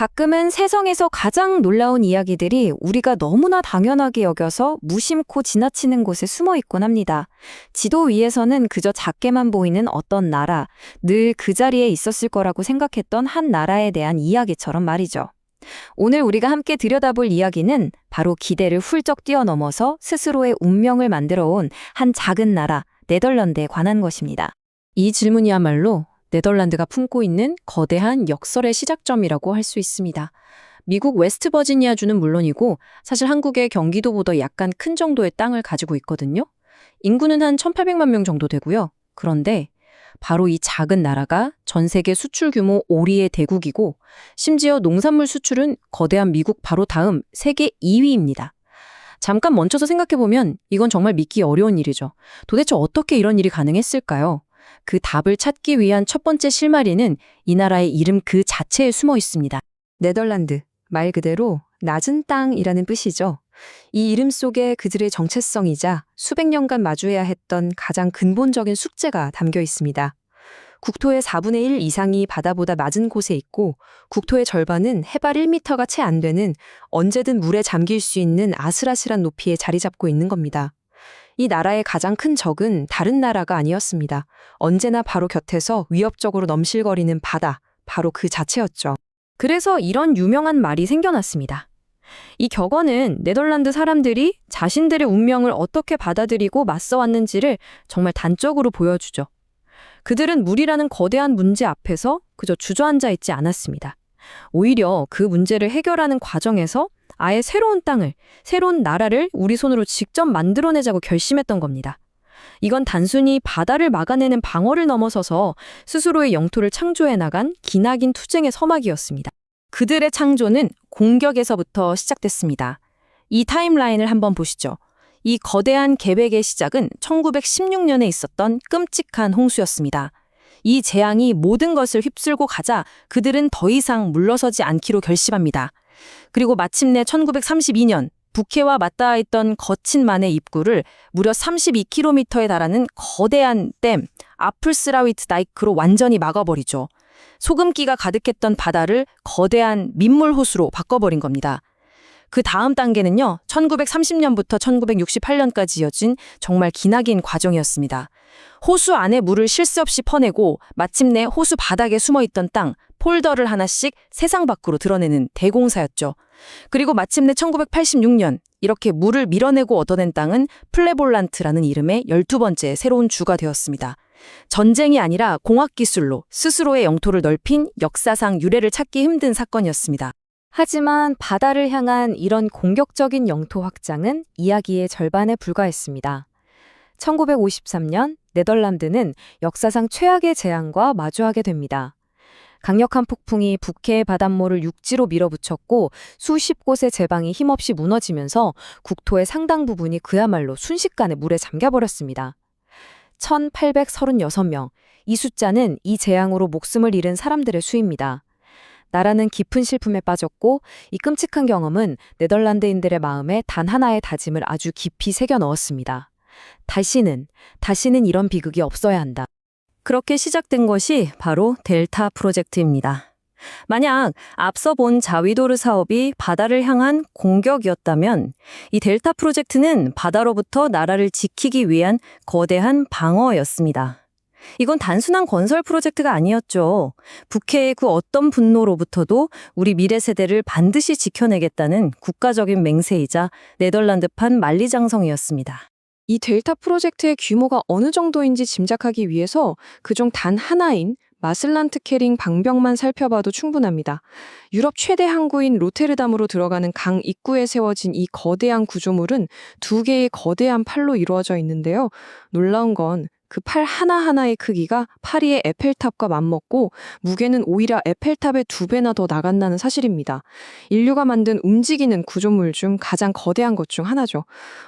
가끔은 세상에서 가장 놀라운 이야기들이 우리가 너무나 당연하게 여겨서 무심코 지나치는 곳에 숨어 있곤 합니다. 지도 위에서는 그저 작게만 보이는 어떤 나라, 늘 그 자리에 있었을 거라고 생각했던 한 나라에 대한 이야기처럼 말이죠. 오늘 우리가 함께 들여다볼 이야기는 바로 기대를 훌쩍 뛰어넘어서 스스로의 운명을 만들어 온 한 작은 나라, 네덜란드에 관한 것입니다. 이 질문이야말로 네덜란드가 품고 있는 거대한 역설의 시작점이라고 할 수 있습니다. 미국 웨스트 버지니아주는 물론이고 사실 한국의 경기도보다 약간 큰 정도의 땅을 가지고 있거든요. 인구는 한 1,800만 명 정도 되고요. 그런데 바로 이 작은 나라가 전 세계 수출 규모 5위의 대국이고 심지어 농산물 수출은 거대한 미국 바로 다음 세계 2위입니다. 잠깐 멈춰서 생각해보면 이건 정말 믿기 어려운 일이죠. 도대체 어떻게 이런 일이 가능했을까요? 그 답을 찾기 위한 첫 번째 실마리는 이 나라의 이름 그 자체에 숨어 있습니다. 네덜란드, 말 그대로 낮은 땅이라는 뜻이죠. 이 이름 속에 그들의 정체성이자 수백 년간 마주해야 했던 가장 근본적인 숙제가 담겨 있습니다. 국토의 4분의 1 이상이 바다보다 낮은 곳에 있고 국토의 절반은 해발 1m가 채 안 되는 언제든 물에 잠길 수 있는 아슬아슬한 높이에 자리 잡고 있는 겁니다. 이 나라의 가장 큰 적은 다른 나라가 아니었습니다. 언제나 바로 곁에서 위협적으로 넘실거리는 바다, 바로 그 자체였죠. 그래서 이런 유명한 말이 생겨났습니다. 이 격언은 네덜란드 사람들이 자신들의 운명을 어떻게 받아들이고 맞서왔는지를 정말 단적으로 보여주죠. 그들은 물이라는 거대한 문제 앞에서 그저 주저앉아 있지 않았습니다. 오히려 그 문제를 해결하는 과정에서 아예 새로운 땅을, 새로운 나라를 우리 손으로 직접 만들어내자고 결심했던 겁니다. 이건 단순히 바다를 막아내는 방어를 넘어서서 스스로의 영토를 창조해 나간 기나긴 투쟁의 서막이었습니다. 그들의 창조는 공격에서부터 시작됐습니다. 이 타임라인을 한번 보시죠. 이 거대한 계획의 시작은 1916년에 있었던 끔찍한 홍수였습니다. 이 재앙이 모든 것을 휩쓸고 가자 그들은 더 이상 물러서지 않기로 결심합니다. 그리고 마침내 1932년 북해와 맞닿아 있던 거친 만의 입구를 무려 32km에 달하는 거대한 댐 아플스라위트 다이크로 완전히 막아버리죠. 소금기가 가득했던 바다를 거대한 민물 호수로 바꿔버린 겁니다. 그 다음 단계는요, 1930년부터 1968년까지 이어진 정말 기나긴 과정이었습니다. 호수 안에 물을 쉴새 없이 퍼내고 마침내 호수 바닥에 숨어있던 땅, 폴더를 하나씩 세상 밖으로 드러내는 대공사였죠. 그리고 마침내 1986년 이렇게 물을 밀어내고 얻어낸 땅은 플레볼란트라는 이름의 12번째 새로운 주가 되었습니다. 전쟁이 아니라 공학 기술로 스스로의 영토를 넓힌 역사상 유례를 찾기 힘든 사건이었습니다. 하지만 바다를 향한 이런 공격적인 영토 확장은 이야기의 절반에 불과했습니다. 1953년 네덜란드는 역사상 최악의 재앙과 마주하게 됩니다. 강력한 폭풍이 북해의 바닷물을 육지로 밀어붙였고 수십 곳의 제방이 힘없이 무너지면서 국토의 상당 부분이 그야말로 순식간에 물에 잠겨버렸습니다. 1836명. 이 숫자는 이 재앙으로 목숨을 잃은 사람들의 수입니다. 나라는 깊은 슬픔에 빠졌고 이 끔찍한 경험은 네덜란드인들의 마음에 단 하나의 다짐을 아주 깊이 새겨 넣었습니다. 다시는, 다시는 이런 비극이 없어야 한다. 그렇게 시작된 것이 바로 델타 프로젝트입니다. 만약 앞서 본 자위도르 사업이 바다를 향한 공격이었다면 이 델타 프로젝트는 바다로부터 나라를 지키기 위한 거대한 방어였습니다. 이건 단순한 건설 프로젝트가 아니었죠. 북해의 그 어떤 분노로부터도 우리 미래 세대를 반드시 지켜내겠다는 국가적인 맹세이자 네덜란드판 만리장성이었습니다. 이 델타 프로젝트의 규모가 어느 정도인지 짐작하기 위해서 그중 단 하나인 마슬란트 캐링 방벽만 살펴봐도 충분합니다. 유럽 최대 항구인 로테르담으로 들어가는 강 입구에 세워진 이 거대한 구조물은 두 개의 거대한 팔로 이루어져 있는데요. 놀라운 건 그 팔 하나하나의 크기가 파리의 에펠탑과 맞먹고 무게는 오히려 에펠탑의 두 배나 더 나간다는 사실입니다. 인류가 만든 움직이는 구조물 중 가장 거대한 것 중 하나죠.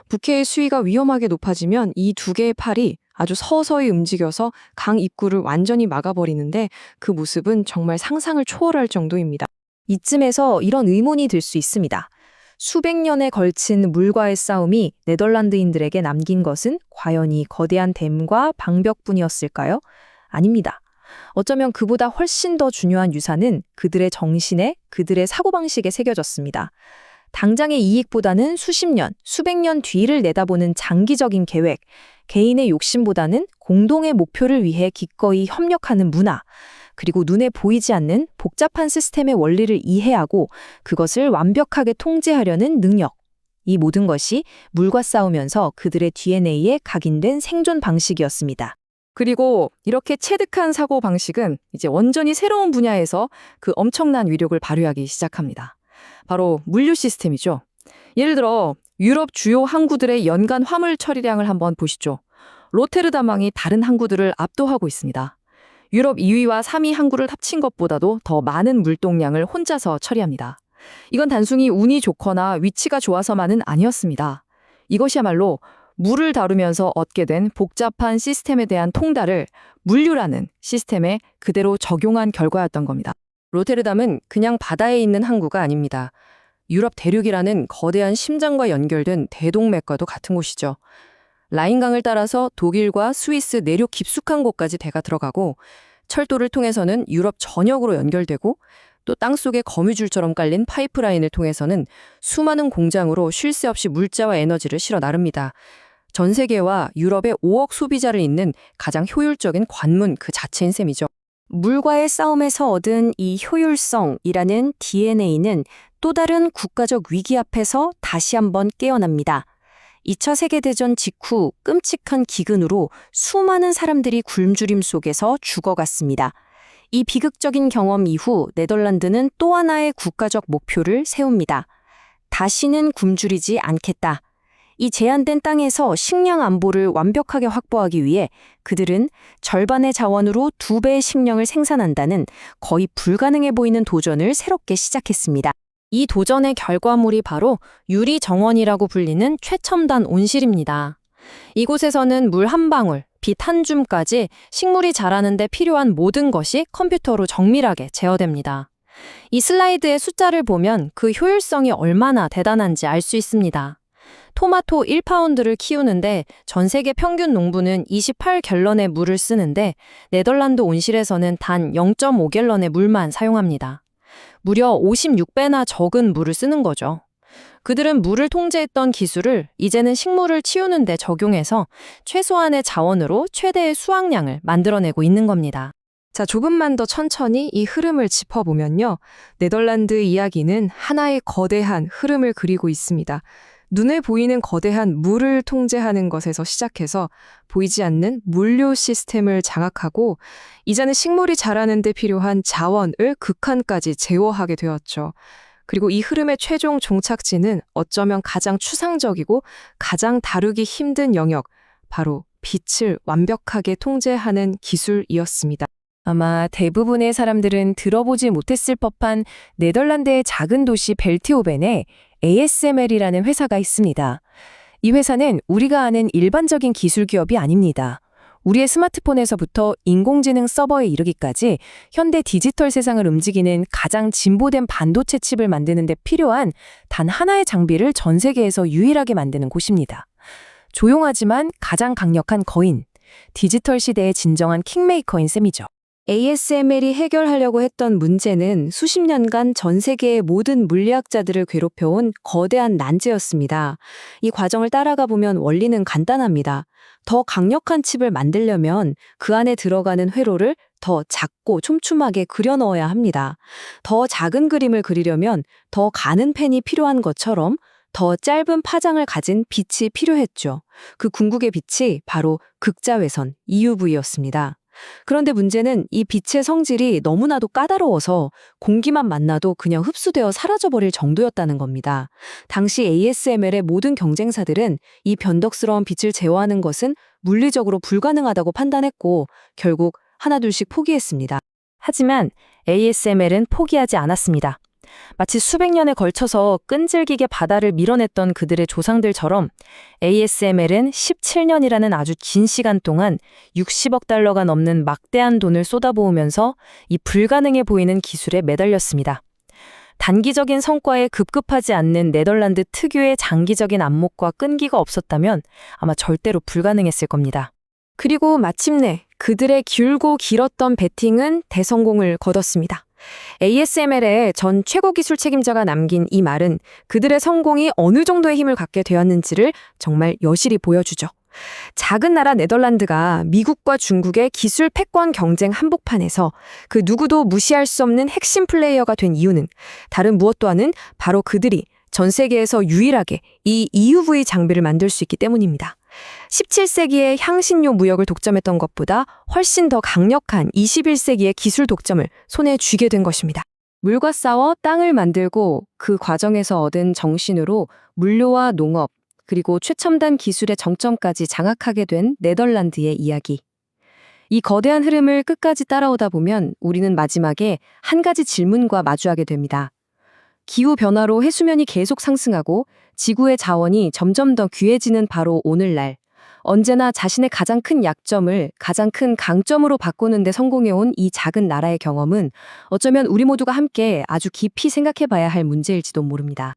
북해의 수위가 위험하게 높아지면 이 두 개의 팔이 아주 서서히 움직여서 강 입구를 완전히 막아버리는데 그 모습은 정말 상상을 초월할 정도입니다. 이쯤에서 이런 의문이 들 수 있습니다. 수백 년에 걸친 물과의 싸움이 네덜란드인들에게 남긴 것은 과연 이 거대한 댐과 방벽뿐이었을까요? 아닙니다. 어쩌면 그보다 훨씬 더 중요한 유산은 그들의 정신에, 그들의 사고방식에 새겨졌습니다. 당장의 이익보다는 수십 년, 수백 년 뒤를 내다보는 장기적인 계획, 개인의 욕심보다는 공동의 목표를 위해 기꺼이 협력하는 문화, 그리고 눈에 보이지 않는 복잡한 시스템의 원리를 이해하고 그것을 완벽하게 통제하려는 능력. 이 모든 것이 물과 싸우면서 그들의 DNA에 각인된 생존 방식이었습니다. 그리고 이렇게 체득한 사고 방식은 이제 완전히 새로운 분야에서 그 엄청난 위력을 발휘하기 시작합니다. 바로 물류 시스템이죠. 예를 들어 유럽 주요 항구들의 연간 화물 처리량을 한번 보시죠. 로테르담항이 다른 항구들을 압도하고 있습니다. 유럽 2위와 3위 항구를 합친 것보다도 더 많은 물동량을 혼자서 처리합니다. 이건 단순히 운이 좋거나 위치가 좋아서만은 아니었습니다. 이것이야말로 물을 다루면서 얻게 된 복잡한 시스템에 대한 통달을 물류라는 시스템에 그대로 적용한 결과였던 겁니다. 로테르담은 그냥 바다에 있는 항구가 아닙니다. 유럽 대륙이라는 거대한 심장과 연결된 대동맥과도 같은 곳이죠. 라인강을 따라서 독일과 스위스 내륙 깊숙한 곳까지 대가 들어가고 철도를 통해서는 유럽 전역으로 연결되고 또 땅속에 거미줄처럼 깔린 파이프라인을 통해서는 수많은 공장으로 쉴 새 없이 물자와 에너지를 실어 나릅니다. 전 세계와 유럽의 5억 소비자를 잇는 가장 효율적인 관문 그 자체인 셈이죠. 물과의 싸움에서 얻은 이 효율성이라는 DNA는 또 다른 국가적 위기 앞에서 다시 한번 깨어납니다. 2차 세계대전 직후 끔찍한 기근으로 수많은 사람들이 굶주림 속에서 죽어갔습니다. 이 비극적인 경험 이후 네덜란드는 또 하나의 국가적 목표를 세웁니다. 다시는 굶주리지 않겠다. 이 제한된 땅에서 식량 안보를 완벽하게 확보하기 위해 그들은 절반의 자원으로 두 배의 식량을 생산한다는 거의 불가능해 보이는 도전을 새롭게 시작했습니다. 이 도전의 결과물이 바로 유리 정원이라고 불리는 최첨단 온실입니다. 이곳에서는 물 한 방울, 빛 한 줌까지 식물이 자라는 데 필요한 모든 것이 컴퓨터로 정밀하게 제어됩니다. 이 슬라이드의 숫자를 보면 그 효율성이 얼마나 대단한지 알 수 있습니다. 토마토 1파운드를 키우는데 전 세계 평균 농부는 28갤런의 물을 쓰는데 네덜란드 온실에서는 단 0.5갤런의 물만 사용합니다. 무려 56배나 적은 물을 쓰는 거죠. 그들은 물을 통제했던 기술을 이제는 식물을 치우는 데 적용해서 최소한의 자원으로 최대의 수확량을 만들어내고 있는 겁니다. 자, 조금만 더 천천히 이 흐름을 짚어보면요. 네덜란드 이야기는 하나의 거대한 흐름을 그리고 있습니다. 눈에 보이는 거대한 물을 통제하는 것에서 시작해서 보이지 않는 물류 시스템을 장악하고 이제는 식물이 자라는 데 필요한 자원을 극한까지 제어하게 되었죠. 그리고 이 흐름의 최종 종착지는 어쩌면 가장 추상적이고 가장 다루기 힘든 영역, 바로 빛을 완벽하게 통제하는 기술이었습니다. 아마 대부분의 사람들은 들어보지 못했을 법한 네덜란드의 작은 도시 벨티오벤에 ASML이라는 회사가 있습니다. 이 회사는 우리가 아는 일반적인 기술 기업이 아닙니다. 우리의 스마트폰에서부터 인공지능 서버에 이르기까지 현대 디지털 세상을 움직이는 가장 진보된 반도체 칩을 만드는 데 필요한 단 하나의 장비를 전 세계에서 유일하게 만드는 곳입니다. 조용하지만 가장 강력한 거인, 디지털 시대의 진정한 킹메이커인 셈이죠. ASML이 해결하려고 했던 문제는 수십 년간 전 세계의 모든 물리학자들을 괴롭혀온 거대한 난제였습니다. 이 과정을 따라가 보면 원리는 간단합니다. 더 강력한 칩을 만들려면 그 안에 들어가는 회로를 더 작고 촘촘하게 그려 넣어야 합니다. 더 작은 그림을 그리려면 더 가는 펜이 필요한 것처럼 더 짧은 파장을 가진 빛이 필요했죠. 그 궁극의 빛이 바로 극자외선 EUV였습니다. 그런데 문제는 이 빛의 성질이 너무나도 까다로워서 공기만 만나도 그냥 흡수되어 사라져버릴 정도였다는 겁니다. 당시 ASML의 모든 경쟁사들은 이 변덕스러운 빛을 제어하는 것은 물리적으로 불가능하다고 판단했고 결국 하나둘씩 포기했습니다. 하지만 ASML은 포기하지 않았습니다. 마치 수백 년에 걸쳐서 끈질기게 바다를 밀어냈던 그들의 조상들처럼 ASML은 17년이라는 아주 긴 시간 동안 60억 달러가 넘는 막대한 돈을 쏟아부으면서 이 불가능해 보이는 기술에 매달렸습니다. 단기적인 성과에 급급하지 않는 네덜란드 특유의 장기적인 안목과 끈기가 없었다면 아마 절대로 불가능했을 겁니다. 그리고 마침내 그들의 길고 길었던 배팅은 대성공을 거뒀습니다. ASML의 전 최고 기술 책임자가 남긴 이 말은 그들의 성공이 어느 정도의 힘을 갖게 되었는지를 정말 여실히 보여주죠. 작은 나라 네덜란드가 미국과 중국의 기술 패권 경쟁 한복판에서 그 누구도 무시할 수 없는 핵심 플레이어가 된 이유는 다른 무엇도 아닌 바로 그들이 전 세계에서 유일하게 이 EUV 장비를 만들 수 있기 때문입니다. 17세기의 향신료 무역을 독점했던 것보다 훨씬 더 강력한 21세기의 기술 독점을 손에 쥐게 된 것입니다. 물과 싸워 땅을 만들고 그 과정에서 얻은 정신으로 물류와 농업, 그리고 최첨단 기술의 정점까지 장악하게 된 네덜란드의 이야기. 이 거대한 흐름을 끝까지 따라오다 보면 우리는 마지막에 한 가지 질문과 마주하게 됩니다. 기후 변화로 해수면이 계속 상승하고 지구의 자원이 점점 더 귀해지는 바로 오늘날. 언제나 자신의 가장 큰 약점을 가장 큰 강점으로 바꾸는 데 성공해온 이 작은 나라의 경험은 어쩌면 우리 모두가 함께 아주 깊이 생각해 봐야 할 문제일지도 모릅니다.